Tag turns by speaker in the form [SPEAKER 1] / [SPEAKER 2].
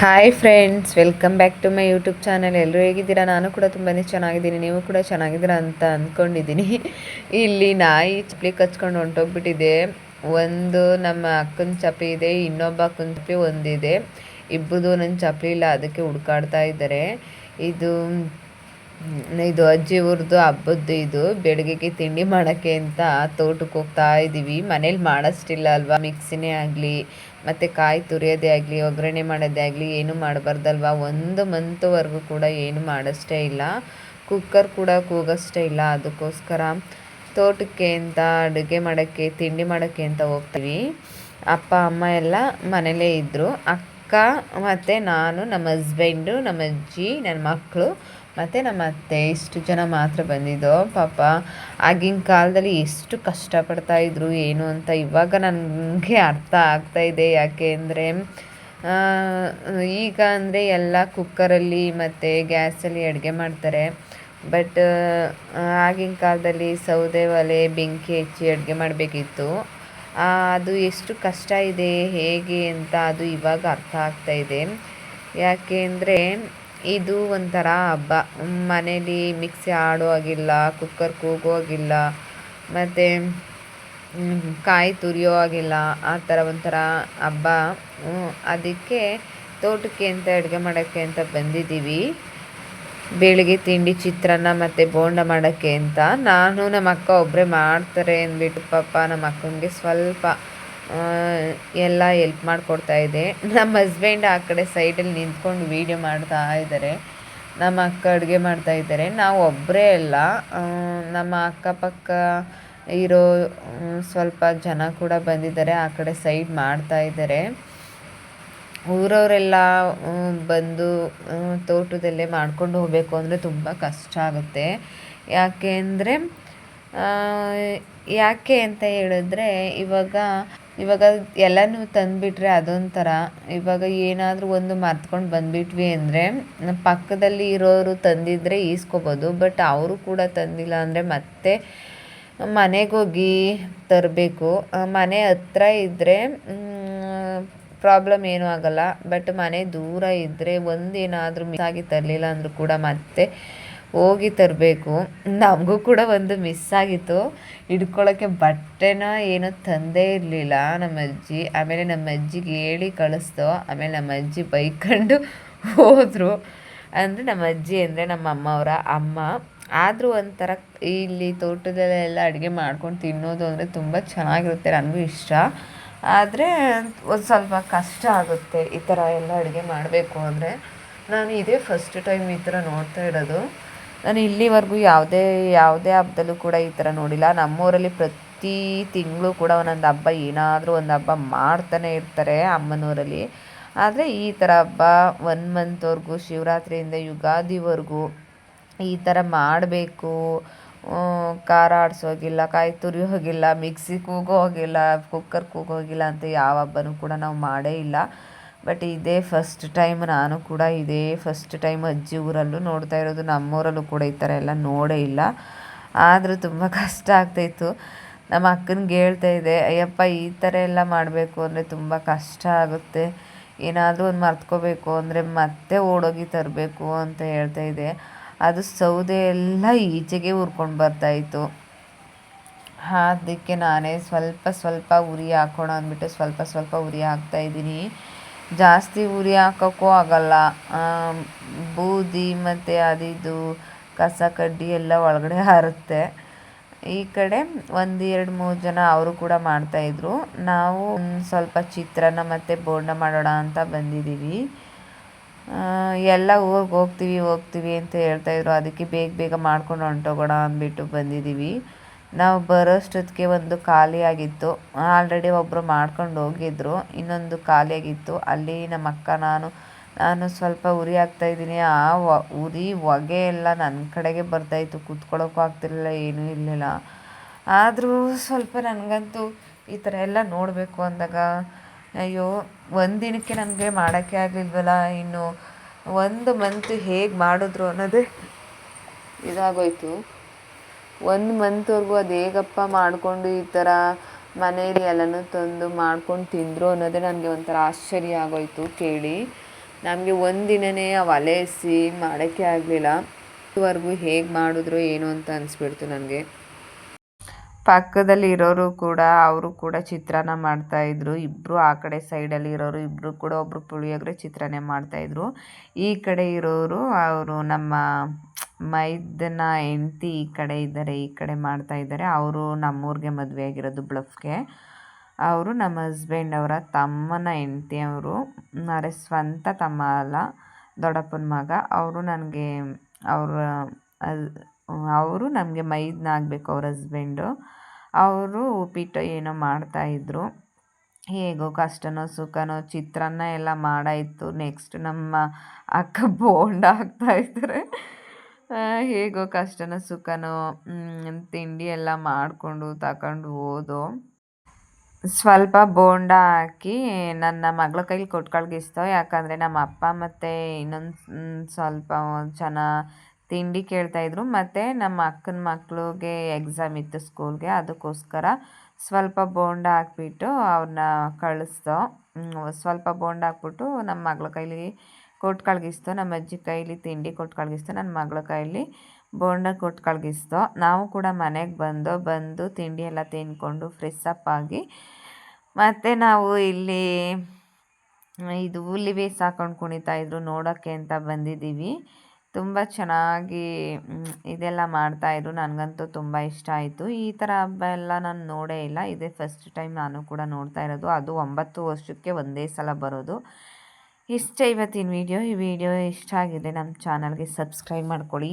[SPEAKER 1] Hi friends welcome back to my YouTube channel ಎಲ್ಲರೂ ಹೇಗಿದ್ದೀರಾ? ನಾನು ಕೂಡ ತುಂಬಾ ಚೆನ್ನಾಗಿದ್ದೀನಿ. ನೀವು ಕೂಡ ಚೆನ್ನಾಗಿದ್ದೀರಾ ಅಂತ ಅಂದ್ಕೊಂಡಿದ್ದೀನಿ ಇಲ್ಲಿ ನಾಯಿ ಚಪ್ಪಲಿ ಕಚ್ಕೊಂಡು ಹೊಂಟೋಗ್ಬಿಟ್ಟಿದೆ. ಒಂದು ನಮ್ಮ ಅಕ್ಕನ ಚಪ್ಪಲಿ ಇದೆ, ಇನ್ನೊಬ್ಬ ಅಕ್ಕನ ಚಪ್ಪಲಿ ಒಂದಿದೆ. ಇಬ್ಬದು ನನ್ನ ಚಪ್ಪಲಿ ಇಲ್ಲ, ಅದಕ್ಕೆ ಹುಡ್ಕಾಡ್ತಾ ಇದ್ದಾರೆ. ಇದು ಇದು ಅಜ್ಜಿ ಊರ್ದು, ಹಬ್ಬದ್ದು ಇದು. ಬೆಳಗ್ಗೆಗೆ ತಿಂಡಿ ಮಾಡೋಕ್ಕೆ ಅಂತ ತೋಟಕ್ಕೆ ಹೋಗ್ತಾ ಇದ್ದೀವಿ ಮನೇಲಿ ಮಾಡೋಷ್ಟಿಲ್ಲ ಅಲ್ವಾ? ಮಿಕ್ಸಿನೇ ಆಗಲಿ ಮತ್ತು ಕಾಯಿ ತುರಿಯೋದೇ ಆಗಲಿ, ಒಗ್ಗರಣೆ ಮಾಡೋದೇ ಆಗಲಿ, ಏನು ಮಾಡಬಾರ್ದಲ್ವಾ? ಒಂದು ಮಂತ್ವರೆಗೂ ಕೂಡ ಏನು ಮಾಡೋಷ್ಟೇ ಇಲ್ಲ. ಕುಕ್ಕರ್ ಕೂಡ ಕೂಗೋಷ್ಟೇ ಇಲ್ಲ. ಅದಕ್ಕೋಸ್ಕರ ತೋಟಕ್ಕೆ ಅಂತ, ಅಡುಗೆ ಮಾಡೋಕ್ಕೆ, ತಿಂಡಿ ಮಾಡೋಕ್ಕೆ ಅಂತ ಹೋಗ್ತೀವಿ. ಅಪ್ಪ, ಅಮ್ಮ ಎಲ್ಲ ಮನೇಲೇ ಇದ್ದರು ಅಕ್ಕ ಮತ್ತು ನಾನು, ನಮ್ಮ ಹಸ್ಬೆಂಡು ನಮ್ಮ ಅಜ್ಜಿ, ನನ್ನ ಮಕ್ಕಳು ಮತ್ತು ನಮ್ಮ ಅತ್ತೆ ಇಷ್ಟು ಜನ ಮಾತ್ರ ಬಂದಿದ್ದು. ಪಾಪ ಆಗಿನ ಕಾಲದಲ್ಲಿ ಎಷ್ಟು ಕಷ್ಟಪಡ್ತಾ ಇದ್ರು, ಏನು ಅಂತ ಇವಾಗ ನನಗೆ ಅರ್ಥ ಆಗ್ತಾ ಇದೆ. ಯಾಕೆ ಅಂದರೆ ಈಗ ಅಂದರೆ ಎಲ್ಲ ಕುಕ್ಕರಲ್ಲಿ ಮತ್ತು ಗ್ಯಾಸಲ್ಲಿ ಅಡುಗೆ ಮಾಡ್ತಾರೆ. ಬಟ್ ಆಗಿನ ಕಾಲದಲ್ಲಿ ಸೌದೆ ಒಲೆ, ಬೆಂಕಿ ಹೆಚ್ಚಿ ಅಡುಗೆ ಮಾಡಬೇಕಿತ್ತು. ಅದು ಎಷ್ಟು ಕಷ್ಟ ಇದೆ, ಹೇಗೆ ಅಂತ ಅದು ಇವಾಗ ಅರ್ಥ ಆಗ್ತಾ ಇದೆ. ಯಾಕೆ ಅಂದರೆ ಇದು ಒಂಥರ ಹಬ್ಬ. ಮನೇಲಿ ಮಿಕ್ಸಿ ಆಡೋ ಹಾಗಿಲ್ಲ ಕುಕ್ಕರ್ ಕೂಗೋ ಹಾಗಿಲ್ಲ ಮತ್ತು ಕಾಯಿ ತುರಿಯೋ ಹಾಗಿಲ್ಲ ಆ ಥರ ಒಂಥರ ಹಬ್ಬ. ಅದಕ್ಕೆ ತೋಟಕ್ಕೆ ಅಂತ, ಅಡುಗೆ ಮಾಡೋಕ್ಕೆ ಅಂತ ಬಂದಿದ್ದೀವಿ. ಬೆಳಿಗ್ಗೆ ತಿಂಡಿ ಚಿತ್ರಾನ್ನ ಮತ್ತು ಬೋಂಡ ಮಾಡೋಕ್ಕೆ ಅಂತ. ನಾನು ನಮ್ಮ ಅಕ್ಕ ಒಬ್ಬರೇ ಮಾಡ್ತಾರೆ ಅಂದ್ಬಿಟ್ಟು ಪಾಪ ನಮ್ಮ ಅಕ್ಕನಿಗೆ ಸ್ವಲ್ಪ ಎಲ್ಲ ಎಲ್ಪ್ ಮಾಡಿಕೊಡ್ತಾ ಇದೆ. ನಮ್ಮ ಹಸ್ಬೆಂಡ್ ಆ ಕಡೆ ಸೈಡಲ್ಲಿ ನಿಂತ್ಕೊಂಡು ವೀಡಿಯೋ ಮಾಡ್ತಾ ಇದ್ದಾರೆ. ನಮ್ಮ ಅಕ್ಕ ಅಡುಗೆ ಮಾಡ್ತಾ ಇದ್ದಾರೆ. ನಾವು ಒಬ್ಬರೇ ಅಲ್ಲ. ನಮ್ಮ ಅಕ್ಕಪಕ್ಕ ಇರೋ ಸ್ವಲ್ಪ ಜನ ಕೂಡ ಬಂದಿದ್ದಾರೆ. ಆ ಕಡೆ ಸೈಡ್ ಮಾಡ್ತಾ ಇದ್ದಾರೆ. ಊರವರೆಲ್ಲ ಬಂದು ತೋಟದಲ್ಲೇ ಮಾಡ್ಕೊಂಡು ಹೋಗಬೇಕು ಅಂದರೆ ತುಂಬ ಕಷ್ಟ ಆಗುತ್ತೆ. ಯಾಕೆ ಅಂದರೆ ಯಾಕೆ ಅಂತ ಹೇಳಿದ್ರೆ ಇವಾಗ ಇವಾಗ ಎಲ್ಲನೂ ತಂದುಬಿಟ್ರೆ ಅದೊಂಥರ. ಇವಾಗ ಏನಾದರೂ ಒಂದು ಮರ್ತ್ಕೊಂಡು ಬಂದುಬಿಟ್ವಿ ಅಂದರೆ ಪಕ್ಕದಲ್ಲಿ ಇರೋರು ತಂದಿದ್ದರೆ ಈಸ್ಕೋಬೋದು, ಬಟ್ ಅವರು ಕೂಡ ತಂದಿಲ್ಲ ಅಂದರೆ ಮತ್ತೆ ಮನೆಗೋಗಿ ತರಬೇಕು. ಮನೆ ಹತ್ರ ಇದ್ದರೆ ಪ್ರಾಬ್ಲಮ್ ಏನೂ ಆಗಲ್ಲ. ಬಟ್ ಮನೆ ದೂರ ಇದ್ದರೆ ಒಂದೇನಾದರೂ ಮಿಸ್ ಆಗಿ ತರಲಿಲ್ಲ ಅಂದರೂ ಕೂಡ ಮತ್ತೆ ಹೋಗಿ ತರಬೇಕು. ನಮಗೂ ಕೂಡ ಒಂದು ಮಿಸ್ ಆಗಿತ್ತು. ಹಿಡ್ಕೊಳ್ಳೋಕ್ಕೆ ಬಟ್ಟೆನ ಏನೂ ತಂದೇ ಇರಲಿಲ್ಲ. ನಮ್ಮ ಅಜ್ಜಿ, ಆಮೇಲೆ ನಮ್ಮ ಅಜ್ಜಿಗೆ ಹೇಳಿ ಕಳಿಸ್ದು ಆಮೇಲೆ ನಮ್ಮ ಅಜ್ಜಿ ಬೈಕೊಂಡು ಹೋದರು. ಅಂದರೆ ನಮ್ಮ ಅಜ್ಜಿ ಅಂದರೆ ನಮ್ಮ ಅಮ್ಮವರ ಅಮ್ಮ. ಆದರೂ ಒಂಥರ ಇಲ್ಲಿ ತೋಟದಲ್ಲೆಲ್ಲ ಅಡುಗೆ ಮಾಡ್ಕೊಂಡು ತಿನ್ನೋದು ಅಂದರೆ ತುಂಬ ಚೆನ್ನಾಗಿರುತ್ತೆ ನನಗೂ ಇಷ್ಟ. ಆದರೆ ಒಂದು ಸ್ವಲ್ಪ ಕಷ್ಟ ಆಗುತ್ತೆ ಈ ಥರ ಎಲ್ಲ ಅಡುಗೆ ಮಾಡಬೇಕು ಅಂದರೆ. ನಾನು ಇದೇ ಫಸ್ಟ್ ಟೈಮ್ ಈ ಥರ ನೋಡ್ತಾ ಇರೋದು. ನಾನು ಇಲ್ಲಿವರೆಗೂ ಯಾವುದೇ ಯಾವುದೇ ಹಬ್ಬದಲ್ಲೂ ಕೂಡ ಈ ಥರ ನೋಡಿಲ್ಲ. ನಮ್ಮೂರಲ್ಲಿ ಪ್ರತಿ ತಿಂಗಳು ಕೂಡ ಒಂದೊಂದು ಹಬ್ಬ, ಏನಾದರೂ ಒಂದು ಹಬ್ಬ ಮಾಡ್ತಾನೆ ಇರ್ತಾರೆ ಅಮ್ಮನೂರಲ್ಲಿ. ಆದರೆ ಈ ಥರ ಹಬ್ಬ ಒನ್ ಮಂತ್ವರೆಗೂ ಶಿವರಾತ್ರಿಯಿಂದ ಯುಗಾದಿವರೆಗೂ ಈ ಥರ ಮಾಡಬೇಕು. ಖಾರ ಆಡಿಸೋಗಿಲ್ಲ, ಕಾಯಿ ತುರಿ ಹೋಗಿಲ್ಲ ಮಿಕ್ಸಿ ಕೂಗೋ ಹೋಗಿಲ್ಲ ಕುಕ್ಕರ್ ಕೂಗೋ ಹೋಗಿಲ್ಲ ಅಂತ ಯಾವ ಹಬ್ಬನೂ ಕೂಡ ನಾವು ಮಾಡೇ ಇಲ್ಲ. ಬಟ್ ಇದೇ ಫಸ್ಟ್ ಟೈಮ್ ನಾನು ಕೂಡ ಇದೇ ಫಸ್ಟ್ ಟೈಮ್ ಅಜ್ಜಿ ಊರಲ್ಲೂ ನೋಡ್ತಾ ಇರೋದು. ನಮ್ಮೂರಲ್ಲೂ ಕೂಡ ಈ ಥರ ಎಲ್ಲ ನೋಡೇ ಇಲ್ಲ. ಆದರೂ ತುಂಬ ಕಷ್ಟ ಆಗ್ತಾಯಿತ್ತು. ನಮ್ಮ ಅಕ್ಕನಿಗೆ ಹೇಳ್ತಾ ಇದ್ದೆ, ಅಯ್ಯಪ್ಪ, ಈ ಥರ ಎಲ್ಲ ಮಾಡಬೇಕು ಅಂದರೆ ತುಂಬ ಕಷ್ಟ ಆಗುತ್ತೆ. ಏನಾದರೂ ಒಂದು ಮರ್ತ್ಕೋಬೇಕು ಅಂದರೆ ಮತ್ತೆ ಓಡೋಗಿ ತರಬೇಕು, ಅಂತ ಹೇಳ್ತಾ ಇದ್ದೆ. ಅದು ಸೌದೆ ಎಲ್ಲ ಈಚೆಗೆ ಉರ್ಕೊಂಡು ಬರ್ತಾಯಿತ್ತು. ಅದಕ್ಕೆ ನಾನೇ ಸ್ವಲ್ಪ ಸ್ವಲ್ಪ ಉರಿ ಹಾಕೋಣ ಅಂದ್ಬಿಟ್ಟು ಸ್ವಲ್ಪ ಸ್ವಲ್ಪ ಉರಿ ಹಾಕ್ತಾಯಿದ್ದೀನಿ ಜಾಸ್ತಿ ಉರಿ ಹಾಕೋಕ್ಕೂ ಆಗಲ್ಲ ಬೂದಿ ಮತ್ತು ಅದಿದು ಕಸ, ಕಡ್ಡಿ ಎಲ್ಲ ಒಳಗಡೆ ಹಾರುತ್ತೆ. ಈ ಕಡೆ ಒಂದು ಎರಡು ಮೂರು ಜನ ಅವರು ಕೂಡ ಮಾಡ್ತಾಯಿದ್ರು ನಾವು ಸ್ವಲ್ಪ ಚಿತ್ರಾನ್ನ ಮತ್ತು ಬೋಂಡ ಮಾಡೋಣ ಅಂತ ಬಂದಿದ್ದೀವಿ ಎಲ್ಲ ಊರಿಗೆ ಹೋಗ್ತೀವಿ ಹೋಗ್ತೀವಿ ಅಂತ ಹೇಳ್ತಾಯಿದ್ರು ಅದಕ್ಕೆ ಬೇಗ ಬೇಗ ಮಾಡ್ಕೊಂಡು ಹೊಂಟೋಗೋಣ ಅಂದ್ಬಿಟ್ಟು ಬಂದಿದ್ದೀವಿ ನಾವು ಬರೋಷ್ಟೊತ್ತಿಗೆ ಒಂದು ಖಾಲಿಯಾಗಿತ್ತು ಆಲ್ರೆಡಿ ಒಬ್ಬರು ಮಾಡ್ಕೊಂಡು ಹೋಗಿದ್ರು. ಇನ್ನೊಂದು ಖಾಲಿಯಾಗಿತ್ತು ಅಲ್ಲಿ ನಮ್ಮ ಅಕ್ಕ, ನಾನು ನಾನು ಸ್ವಲ್ಪ ಉರಿ ಹಾಕ್ತಾಯಿದ್ದೀನಿ ಆ ಉರಿ ಹೊಗೆ ಎಲ್ಲ ನನ್ನ ಕಡೆಗೆ ಬರ್ತಾಯಿತ್ತು ಕೂತ್ಕೊಳ್ಳೋಕ್ಕೂ ಆಗ್ತಿರಲಿಲ್ಲ, ಏನೂ ಇರಲಿಲ್ಲ. ಆದರೂ ಸ್ವಲ್ಪ ನನಗಂತೂ ಈ ಥರ ಎಲ್ಲ ನೋಡಬೇಕು ಅಂದಾಗ, ಅಯ್ಯೋ, ಒಂದು ದಿನಕ್ಕೆ ನನಗೆ ಮಾಡೋಕ್ಕೆ ಆಗಲಿಲ್ವಲ್ಲ? ಇನ್ನು ಒಂದು ಮಂತ್ ಹೇಗೆ ಮಾಡಿದ್ರು ಅನ್ನೋದೇ ಇದಾಗೋಯ್ತು. ಒಂದು ಮಂತ್ವರೆಗೂ ಅದು ಹೇಗಪ್ಪ ಮಾಡಿಕೊಂಡು ಈ ಥರ ಮನೇಲಿ ಎಲ್ಲನೂ ತಂದು ಮಾಡ್ಕೊಂಡು ತಿಂದರು ಅನ್ನೋದೇ ನನಗೆ ಒಂಥರ ಆಶ್ಚರ್ಯ ಆಗೋಯಿತು ಕೇಳಿ. ನಮಗೆ ಒಂದಿನನೇ ಆ ಒಲೆ ಹಚ್ಚಿ ಮಾಡೋಕ್ಕೆ ಆಗಲಿಲ್ಲ. ಇದುವರೆಗೂ ಹೇಗೆ ಮಾಡಿದ್ರು ಏನು ಅಂತ ಅನಿಸ್ಬಿಡ್ತು ನನಗೆ. ಪಕ್ಕದಲ್ಲಿ ಇರೋರು ಕೂಡ, ಅವರು ಕೂಡ ಚಿತ್ರಾನ್ನ ಮಾಡ್ತಾಯಿದ್ರು ಇಬ್ಬರು ಆ ಕಡೆ ಸೈಡಲ್ಲಿ ಇರೋರು ಇಬ್ಬರು ಕೂಡ ಒಬ್ಬರು ಪುಳಿಯೋಗರೆ ಚಿತ್ರಾನ್ನ ಮಾಡ್ತಾಯಿದ್ರು ಈ ಕಡೆ ಇರೋರು, ಅವರು ನಮ್ಮ ಮೈದನ ಹೆಂಡ್ತಿ ಈ ಕಡೆ ಇದ್ದಾರೆ, ಈ ಕಡೆ ಮಾಡ್ತಾ ಇದ್ದಾರೆ. ಅವರು ನಮ್ಮೂರಿಗೆ ಮದುವೆ ಆಗಿರೋದು ಬ್ಲಫ್ಗೆ ಅವರು ನಮ್ಮ ಹಸ್ಬೆಂಡ್ ಅವರ ತಮ್ಮನ ಹೆಂಡ್ತಿ ಅವರು. ಅರೆ ಸ್ವಂತ ತಮ್ಮ ಅಲ್ಲ, ದೊಡ್ಡಪ್ಪನ ಮಗ. ಅವರು ನನಗೆ, ಅವರ ಅವರು ನಮಗೆ ಮೈದನ ಆಗಬೇಕು ಅವ್ರ ಹಸ್ಬೆಂಡು ಅವರು ಉಪ್ಪಿಟ್ಟು ಏನೋ ಮಾಡ್ತಾಯಿದ್ರು ಹೇಗೋ ಕಷ್ಟನೋ ಸುಖನೋ ಚಿತ್ರಾನ್ನ ಎಲ್ಲ ಮಾಡಾಯಿತು. ನೆಕ್ಸ್ಟ್ ನಮ್ಮ ಅಕ್ಕ ಬೋಂಡ ಹಾಕ್ತಾಯಿದ್ದಾರೆ ಹೇಗೋ ಕಷ್ಟನೋ ಸುಖನೋ ತಿಂಡಿ ಎಲ್ಲ ಮಾಡಿಕೊಂಡು ತಗೊಂಡು ಹೋದೋ. ಸ್ವಲ್ಪ ಬೋಂಡ ಹಾಕಿ ನನ್ನ ಮಗಳ ಕೈಲಿ ಕೊಟ್ಟು ಕಳ್ಗಿಸ್ತೋ ಯಾಕಂದರೆ ನಮ್ಮ ಅಪ್ಪ ಮತ್ತು ಇನ್ನೊಂದು ಸ್ವಲ್ಪ ಜನ ತಿಂಡಿ ಕೇಳ್ತಾಯಿದ್ರು ಮತ್ತು ನಮ್ಮ ಅಕ್ಕನ ಮಕ್ಳಿಗೆ ಎಕ್ಸಾಮ್ ಇತ್ತು ಸ್ಕೂಲ್ಗೆ ಅದಕ್ಕೋಸ್ಕರ ಸ್ವಲ್ಪ ಬೋಂಡ ಹಾಕ್ಬಿಟ್ಟು ಅವ್ರನ್ನ ಕಳಿಸ್ದೋ. ಸ್ವಲ್ಪ ಬೋಂಡ ಹಾಕ್ಬಿಟ್ಟು ನಮ್ಮ ಮಗಳ ಕೈಲಿ ಕೊಟ್ಟು ಕಳ್ಗಿಸ್ತು, ನಮ್ಮ ಅಜ್ಜಿ ಕೈಲಿ ತಿಂಡಿ ಕೊಟ್ಟು ಕಳ್ಗಿಸ್ತು, ನನ್ನ ಮಗಳ ಕೈಲಿ ಬೋಂಡ ಕೊಟ್ಟು ಕಳಗಿಸ್ತೋ. ನಾವು ಕೂಡ ಮನೆಗೆ ಬಂದು ಬಂದು ತಿಂಡಿ ಎಲ್ಲ ತಿನ್ಕೊಂಡು ಫ್ರೆಶ್ ಅಪ್ ಆಗಿ, ಮತ್ತು ನಾವು ಇಲ್ಲಿ ಇದು ಹುಲಿ ಬೇಸ್ ಹಾಕೊಂಡು ಕುಣಿತಾ ಇದ್ರು ನೋಡೋಕ್ಕೆ ಅಂತ ಬಂದಿದ್ದೀವಿ. ತುಂಬ ಚೆನ್ನಾಗಿ ಇದೆಲ್ಲ ಮಾಡ್ತಾಯಿದ್ರು ನನಗಂತೂ ತುಂಬ ಇಷ್ಟ ಆಯಿತು. ಈ ಥರ ಹಬ್ಬ ಎಲ್ಲ ನಾನು ನೋಡೇ ಇಲ್ಲ. ಇದೇ ಫಸ್ಟ್ ಟೈಮ್ ನಾನು ಕೂಡ ನೋಡ್ತಾ ಇರೋದು. ಅದು ಒಂಬತ್ತು ವರ್ಷಕ್ಕೆ ಒಂದೇ ಸಲ ಬರೋದು. ಇಷ್ಟ ಇವತ್ತಿನ ವಿಡಿಯೋ ಈ ವಿಡಿಯೋ ಇಷ್ಟ ಆಗಿದೆ ನಮ್ಮ ಚಾನಲ್ಗೆ ಸಬ್ಸ್ಕ್ರೈಬ್ ಮಾಡ್ಕೊಳ್ಳಿ.